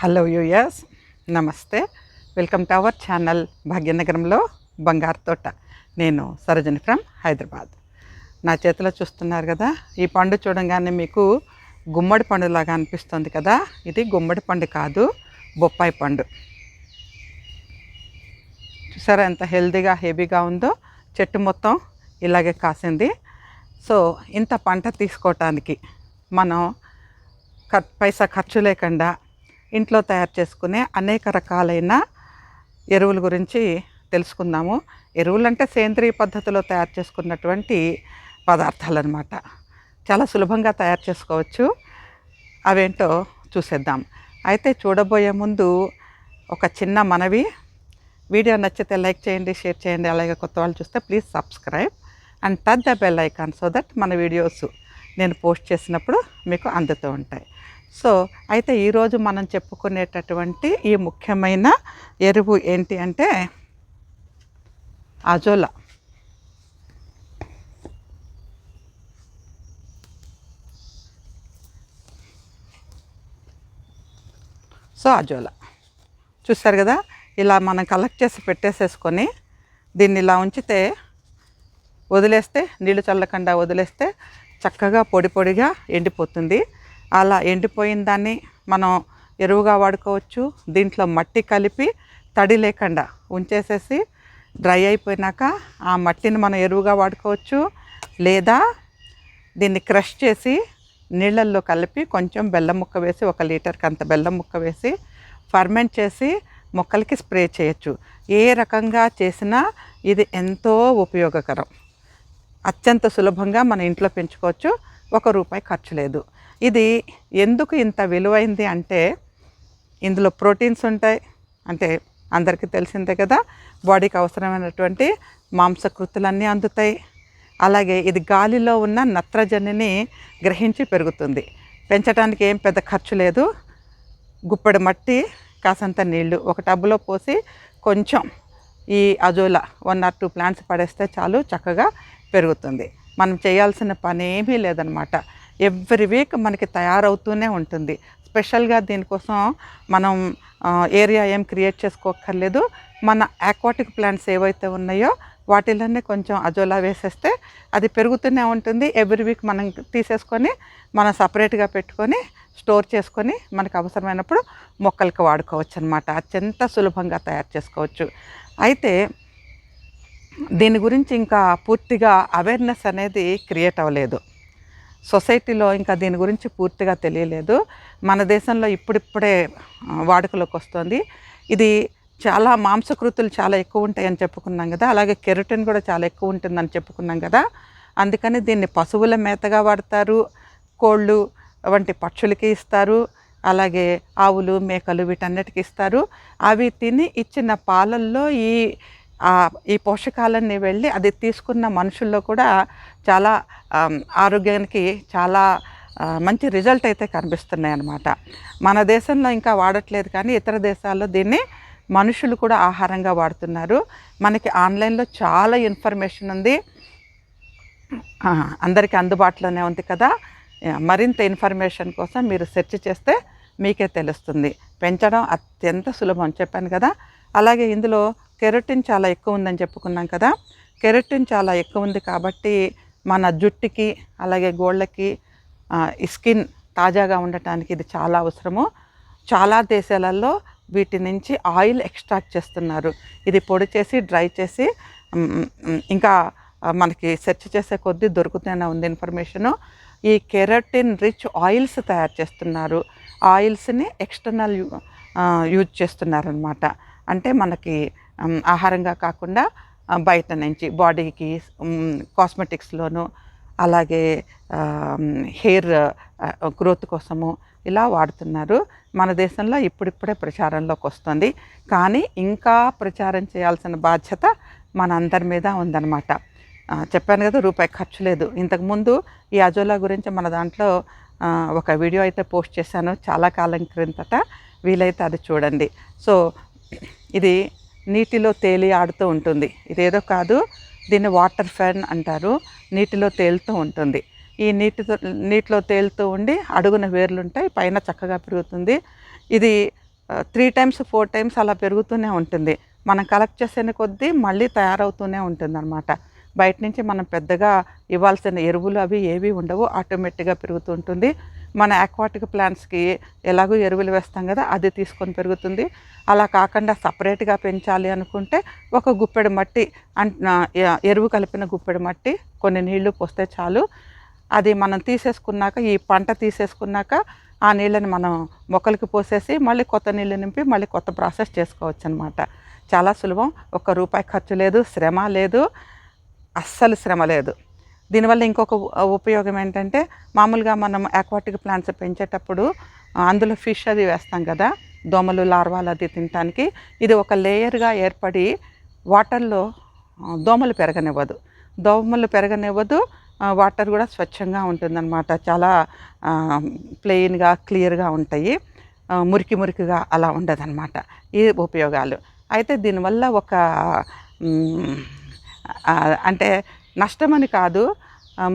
Hello యూయర్స్ నమస్తే welcome to our channel భాగ్యనగరంలో బంగారు తోట నేను సరోజని ఫ్రమ్ హైదరాబాద్ నా చేతిలో చూస్తున్నారు కదా ఈ పండు చూడంగానే మీకు గుమ్మడి పండులాగా అనిపిస్తుంది కదా. ఇది గుమ్మడి పండు కాదు బొప్పాయి పండు. చూసారా ఎంత హెల్తీగా హెవీగా ఉందో? చెట్టు మొత్తం ఇలాగే కాసింది. సో ఇంత పంట తీసుకోవటానికి మనం ఖర్ పైసా ఖర్చు లేకుండా ఇంట్లో తయారు చేసుకునే అనేక రకాలైన ఎరువుల గురించి తెలుసుకుందాము. ఎరువులు అంటే సేంద్రియ పద్ధతిలో తయారు చేసుకున్నటువంటి పదార్థాలు అనమాట చాలా సులభంగా తయారు చేసుకోవచ్చు. అవేంటో చూసేద్దాం. అయితే చూడబోయే ముందు ఒక చిన్న మనవి. వీడియో నచ్చితే లైక్ చేయండి షేర్ చేయండి. అలాగే కొత్త వాళ్ళు చూస్తే please subscribe and touch the bell icon so that మన వీడియోస్ నేను పోస్ట్ చేసినప్పుడు మీకు అందుతూ ఉంటాయి. సో అయితే ఈరోజు మనం చెప్పుకునేటటువంటి ఈ ముఖ్యమైన ఎరువు ఏంటి అంటే అజోలా సో అజోలా చూస్తారు కదా? ఇలా మనం కలెక్ట్ చేసి పెట్టేసేసుకొని దీన్ని ఇలా ఉంచితే వదిలేస్తే నీళ్ళు చల్లకుండా వదిలేస్తే చక్కగా పొడి పొడిగా ఎండిపోతుంది. అలా ఎండిపోయిన దాన్ని మనం ఎరువుగా వాడుకోవచ్చు. దీంట్లో మట్టి కలిపి తడి లేకుండా ఉంచేసేసి డ్రై అయిపోయినాక ఆ మట్టిని మనం ఎరువుగా వాడుకోవచ్చు. లేదా దీన్ని క్రష్ చేసి నీళ్ళల్లో కలిపి కొంచెం బెల్లం ముక్క వేసి ఒక లీటర్కి అంత బెల్లం ముక్క వేసి ఫర్మెంట్ చేసి మొక్కలకి స్ప్రే చేయొచ్చు. ఏ రకంగా చేసినా ఇది ఎంతో ఉపయోగకరం. అత్యంత సులభంగా మన ఇంట్లో పెంచుకోవచ్చు. ఒక రూపాయి ఖర్చు లేదు. ఇది ఎందుకు ఇంత విలువైంది అంటే ఇందులో ప్రోటీన్స్ ఉంటాయి. అంటే అందరికీ తెలిసిందే కదా బాడీకి అవసరమైనటువంటి మాంసకృతులన్నీ అందుతాయి. అలాగే ఇది గాలిలో ఉన్న నత్రజనిని గ్రహించి పెరుగుతుంది. పెంచడానికి ఏం పెద్ద ఖర్చు లేదు. గుప్పెడు మట్టి కాసంత నీళ్ళు ఒక టబ్లో పోసి కొంచెం ఈ azolla one or two plants పడేస్తే చాలు చక్కగా పెరుగుతుంది. మనం చేయాల్సిన పని ఏమీ లేదనమాట. ఎవ్రీ వీక్ మనకి తయారవుతూనే ఉంటుంది. స్పెషల్గా దీనికోసం మనం ఏరియా ఏం క్రియేట్ చేసుకోక్కర్లేదు. మన ఆక్వాటిక్ ప్లాంట్స్ ఏవైతే ఉన్నాయో వాటిలోనే కొంచెం అజోలా వేసేస్తే అది పెరుగుతూనే ఉంటుంది. ఎవ్రీ వీక్ మనం తీసేసుకొని మనం సపరేట్గా పెట్టుకొని స్టోర్ చేసుకొని మనకు అవసరమైనప్పుడు మొక్కలకు వాడుకోవచ్చు అనమాట అత్యంత సులభంగా తయారు చేసుకోవచ్చు. అయితే దీని గురించి ఇంకా పూర్తిగా అవేర్నెస్ అనేది క్రియేట్ అవ్వలేదు. సొసైటీలో ఇంకా దీని గురించి పూర్తిగా తెలియలేదు. మన దేశంలో ఇప్పుడిప్పుడే వాడుకలోకి వస్తుంది. ఇది చాలా మాంసకృతులు చాలా ఎక్కువ ఉంటాయని చెప్పుకున్నాం కదా. అలాగే కెరటిన్ కూడా చాలా ఎక్కువ ఉంటుందని చెప్పుకున్నాం కదా. అందుకని దీన్ని పశువుల మేతగా వాడతారు. కోళ్ళు వంటి పక్షులకి ఇస్తారు. అలాగే ఆవులు మేకలు వీటన్నిటికి ఇస్తారు. అవి తిని ఇచ్చిన పాలల్లో ఈ ఈ పోషకాలన్నీ వెళ్ళి అది తీసుకున్న మనుషుల్లో కూడా చాలా ఆరోగ్యానికి చాలా మంచి రిజల్ట్ అయితే కనిపిస్తున్నాయి అన్నమాట మన దేశంలో ఇంకా వాడట్లేదు కానీ ఇతర దేశాల్లో దీన్ని మనుషులు కూడా ఆహారంగా వాడుతున్నారు. మనకి ఆన్లైన్లో చాలా ఇన్ఫర్మేషన్ ఉంది. అందరికీ అందుబాటులోనే ఉంది కదా. మరింత ఇన్ఫర్మేషన్ కోసం మీరు సెర్చ్ చేస్తే మీకే తెలుస్తుంది. పెంచడం అత్యంత సులభం చెప్పాను కదా. అలాగే ఇందులో కెరటిన్ చాలా ఎక్కువ ఉందని చెప్పుకున్నాం కదా. కెరటిన్ చాలా ఎక్కువ ఉంది కాబట్టి మన జుట్టుకి అలాగే గోళ్ళకి ఈ స్కిన్ తాజాగా ఉండటానికి ఇది చాలా అవసరము. చాలా దేశాలలో వీటి నుంచి ఆయిల్ ఎక్స్ట్రాక్ట్ చేస్తున్నారు. ఇది పొడి చేసి డ్రై చేసి ఇంకా మనకి సెర్చ్ చేసే కొద్దీ దొరుకుతూనే ఉంది ఇన్ఫర్మేషను. ఈ కెరటిన్ రిచ్ ఆయిల్స్ తయారు చేస్తున్నారు. ఆయిల్స్ని ఎక్స్టర్నల్ యూజ్ చేస్తున్నారనమాట అంటే మనకి ఆహారంగా కాకుండా బయట నుంచి బాడీకి కాస్మెటిక్స్లోను అలాగే హెయిర్ గ్రోత్ కోసము ఇలా వాడుతున్నారు. మన దేశంలో ఇప్పుడిప్పుడే ప్రచారంలోకి వస్తుంది. కానీ ఇంకా ప్రచారం చేయాల్సిన బాధ్యత మన అందరి మీద ఉందన్నమాట. చెప్పాను కదా రూపాయి ఖర్చు లేదు. ఇంతకుముందు ఈ అజోలా గురించి మన దాంట్లో ఒక వీడియో అయితే పోస్ట్ చేశాను. చాలా కాలం క్రిందట. వీలైతే అది చూడండి. సో ఇది నీటిలో తేలి ఆడుతూ ఉంటుంది. ఇదేదో కాదు దీన్ని వాటర్ ఫ్యాన్ అంటారు. నీటిలో తేలుతూ ఉంటుంది. ఈ నీటితో నీటిలో తేలుతూ ఉండి అడుగున వేర్లు ఉంటాయి పైన చక్కగా పెరుగుతుంది. ఇది త్రీ టైమ్స్ ఫోర్ టైమ్స్ అలా పెరుగుతూనే ఉంటుంది. మనం కలెక్ట్ చేసే కొద్దీ మళ్ళీ తయారవుతూనే ఉంటుంది అనమాట బయట నుంచి మనం పెద్దగా ఇవ్వాల్సిన ఎరువులు అవి ఏవి ఉండవు ఆటోమేటిక్గా పెరుగుతూ ఉంటుంది. మన అక్వాటిక్ ప్లాంట్స్కి ఎలాగో ఎరువులు వేస్తాం కదా అది తీసుకొని పెరుగుతుంది. అలా కాకుండా సపరేట్గా పెంచాలి అనుకుంటే ఒక గుప్పెడు మట్టి అంట్ ఎరువు కలిపిన గుప్పెడు మట్టి కొన్ని నీళ్ళు పోస్తే చాలు. అది మనం తీసేసుకున్నాక ఈ పంట తీసేసుకున్నాక ఆ నీళ్ళని మనం మొక్కలకి పోసేసి మళ్ళీ కొత్త నీళ్ళు నింపి మళ్ళీ కొత్త ప్రాసెస్ చేసుకోవచ్చు అనమాట చాలా సులభం. ఒక్క రూపాయి ఖర్చు లేదు శ్రమ లేదు. అస్సలు శ్రమ లేదు. దీనివల్ల ఇంకొక ఉపయోగం ఏంటంటే మామూలుగా మనం ఆక్వాటిక్ ప్లాంట్స్ పెంచేటప్పుడు అందులో ఫిష్ అది వేస్తాం కదా దోమలు లార్వాలు అది తినటానికి. ఇది ఒక లేయర్గా ఏర్పడి వాటర్లో దోమలు పెరగనివ్వదు. దోమలు పెరగనివ్వదు వాటర్ కూడా స్వచ్ఛంగా ఉంటుందన్నమాట. చాలా ప్లెయిన్గా క్లియర్గా ఉంటాయి. మురికి మురికిగా అలా ఉండదన్నమాట ఈ ఉపయోగాలు. అయితే దీనివల్ల ఒక అంటే నష్టమని కాదు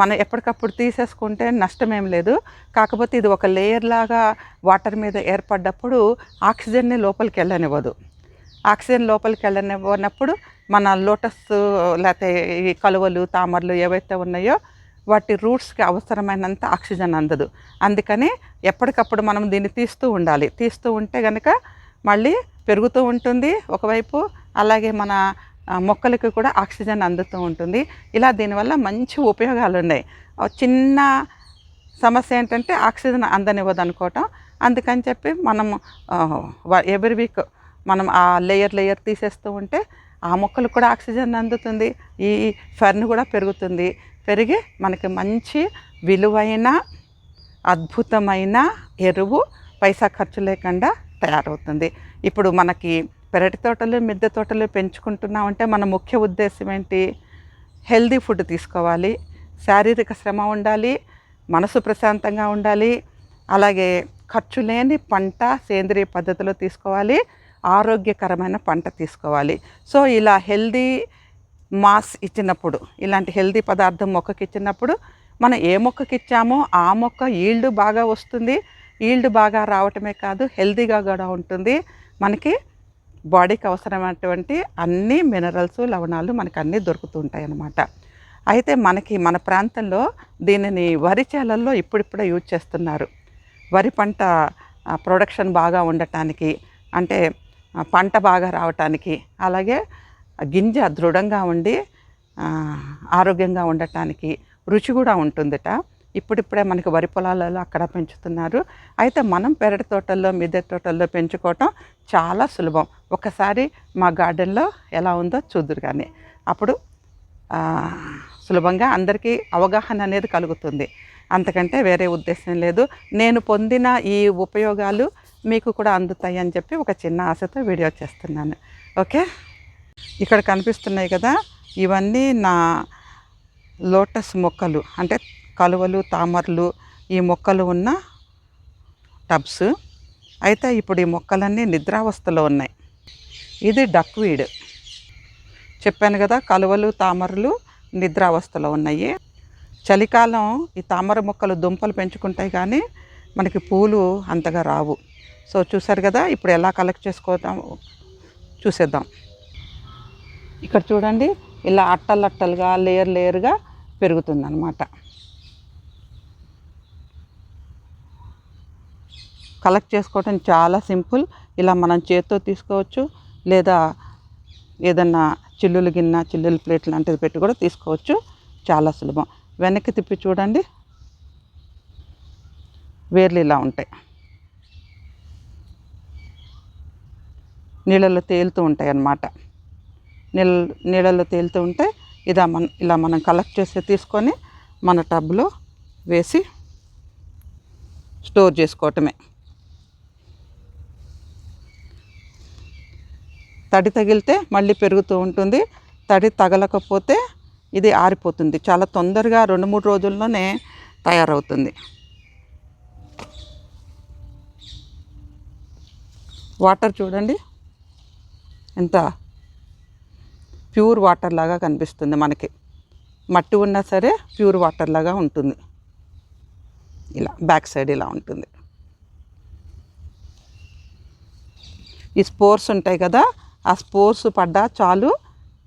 మనం ఎప్పటికప్పుడు తీసేసుకుంటే నష్టం ఏం లేదు. కాకపోతే ఇది ఒక లేయర్ లాగా వాటర్ మీద ఏర్పడ్డప్పుడు ఆక్సిజన్ని లోపలికి వెళ్ళనివ్వదు. ఆక్సిజన్ లోపలికి వెళ్ళనివ్వనప్పుడు మన లోటస్ లేకపోతే ఈ కలువలు తామరలు ఏవైతే ఉన్నాయో వాటి రూట్స్కి అవసరమైనంత ఆక్సిజన్ అందదు. అందుకని ఎప్పటికప్పుడు మనం దీన్ని తీస్తూ ఉండాలి. తీస్తూ ఉంటే కనుక మళ్ళీ పెరుగుతూ ఉంటుంది ఒకవైపు అలాగే మన మొక్కలకి కూడా ఆక్సిజన్ అందుతూ ఉంటుంది. ఇలా దీనివల్ల మంచి ఉపయోగాలు ఉన్నాయి చిన్న సమస్య ఏంటంటే ఆక్సిజన్ అందనివ్వదు అనుకోవటం అందుకని చెప్పి మనం ఎవ్రీ వీక్ మనం ఆ లేయర్ లేయర్ తీసేస్తూ ఉంటే ఆ మొక్కలు కూడా ఆక్సిజన్ అందుతుంది. ఈ ఫెర్న్ కూడా పెరుగుతుంది. పెరిగి మనకి మంచి విలువైన అద్భుతమైన ఎరువు పైసా ఖర్చు లేకుండా తయారవుతుంది. ఇప్పుడు మనకి పెరటి తోటలు మిద్దె తోటలు పెంచుకుంటున్నామంటే మన ముఖ్య ఉద్దేశం ఏంటి? హెల్దీ ఫుడ్ తీసుకోవాలి శారీరక శ్రమ ఉండాలి మనసు ప్రశాంతంగా ఉండాలి అలాగే ఖర్చు లేని పంట సేంద్రియ పద్ధతిలో తీసుకోవాలి ఆరోగ్యకరమైన పంట తీసుకోవాలి. సో ఇలా హెల్దీ మాస్ ఇచ్చినప్పుడు ఇలాంటి హెల్దీ పదార్థం మొక్కకి ఇచ్చినప్పుడు మనం ఏ మొక్కకి ఇచ్చామో ఆ మొక్క ఈల్డ్ బాగా వస్తుంది. ఈల్డ్ బాగా రావటమే కాదు హెల్దీగా కూడా ఉంటుంది. మనకి బాడీకి అవసరమైనటువంటి అన్ని మినరల్స్ లవణాలు మనకు అన్నీ దొరుకుతూ ఉంటాయి అన్నమాట అయితే మనకి మన ప్రాంతంలో దీనిని వరి చేలల్లో ఇప్పుడిప్పుడే యూజ్ చేస్తున్నారు. వరి పంట ప్రొడక్షన్ బాగా ఉండటానికి అంటే పంట బాగా రావటానికి అలాగే గింజ దృఢంగా ఉండి ఆరోగ్యంగా ఉండటానికి రుచి కూడా ఉంటుందట. ఇప్పుడిప్పుడే మనకి వరి పొలాలలో అక్కడ పెంచుతున్నారు. అయితే మనం పెరటి తోటల్లో మిద్దె తోటల్లో పెంచుకోవటం చాలా సులభం. ఒకసారి మా గార్డెన్లో ఎలా ఉందో చూద్దురు కానీ అప్పుడు సులభంగా అందరికీ అవగాహన అనేది కలుగుతుంది. అంతకంటే వేరే ఉద్దేశం లేదు. నేను పొందిన ఈ ఉపయోగాలు మీకు కూడా అందుతాయి అని చెప్పి ఒక చిన్న ఆశతో వీడియో చేస్తున్నాను. ఓకే? ఇక్కడ కనిపిస్తున్నాయి కదా ఇవన్నీ నా లోటస్ మొక్కలు. అంటే కలువలు తామరలు ఈ మొక్కలు ఉన్న టబ్స్. అయితే ఇప్పుడు ఈ మొక్కలన్నీ నిద్రావస్థలో ఉన్నాయి. ఇది డక్వీడ్. చెప్పాను కదా కలువలు తామరలు నిద్రావస్థలో ఉన్నాయి. చలికాలం ఈ తామర మొక్కలు దుంపలు పెంచుకుంటాయి కానీ మనకి పూలు అంతగా రావు. సో చూసారు కదా ఇప్పుడు ఎలా కలెక్ట్ చేసుకోదాం చూసేద్దాం. ఇక్కడ చూడండి ఇలా అట్టలట్టలుగా లేయర్ లేయర్గా పెరుగుతుందన్నమాట. కలెక్ట్ చేసుకోవటం చాలా సింపుల్. ఇలా మనం చేత్తో తీసుకోవచ్చు. లేదా ఏదన్నా చిల్లులు గిన్నె చిల్లుల ప్లేట్ లాంటిది పెట్టి కూడా తీసుకోవచ్చు. చాలా సులభం. వెనక్కి తిప్పి చూడండి. వేర్లు ఇలా ఉంటాయి. నీళ్ళల్లో తేలుతూ ఉంటాయి అన్నమాట. నీళ్ళ నీళ్ళల్లో తేలుతూ ఉంటే ఇదా మన ఇలా మనం కలెక్ట్ చేసి తీసుకొని మన టబ్లో వేసి స్టోర్ చేసుకోవటమే. తడి తగిలితే మళ్ళీ పెరుగుతూ ఉంటుంది. తడి తగలకపోతే ఇది ఆరిపోతుంది. చాలా తొందరగా రెండు మూడు రోజుల్లోనే తయారవుతుంది. వాటర్ చూడండి. ఎంత? ప్యూర్ వాటర్ లాగా కనిపిస్తుంది మనకి. మట్టి ఉన్నా సరే ప్యూర్ వాటర్ లాగా ఉంటుంది. ఇలా బ్యాక్ సైడ్ ఇలా ఉంటుంది. ఈ స్పోర్స్ ఉంటాయి కదా ఆ స్పోర్స్ పడ్డా చాలు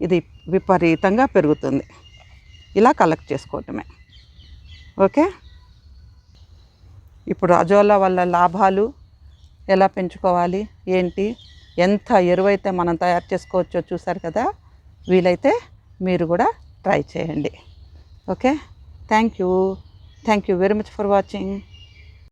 ఇది విపరీతంగా పెరుగుతుంది. ఇలా కలెక్ట్ చేసుకోవటమే. ఓకే? ఇప్పుడు అజోలా వల్ల లాభాలు ఎలా పెంచుకోవాలి? ఏంటి? ఎంత ఎరువైతే మనం తయారు చేసుకోవచ్చో చూసారు కదా? వీలైతే మీరు కూడా ట్రై చేయండి. Okay? Thank you. Thank you very much for watching.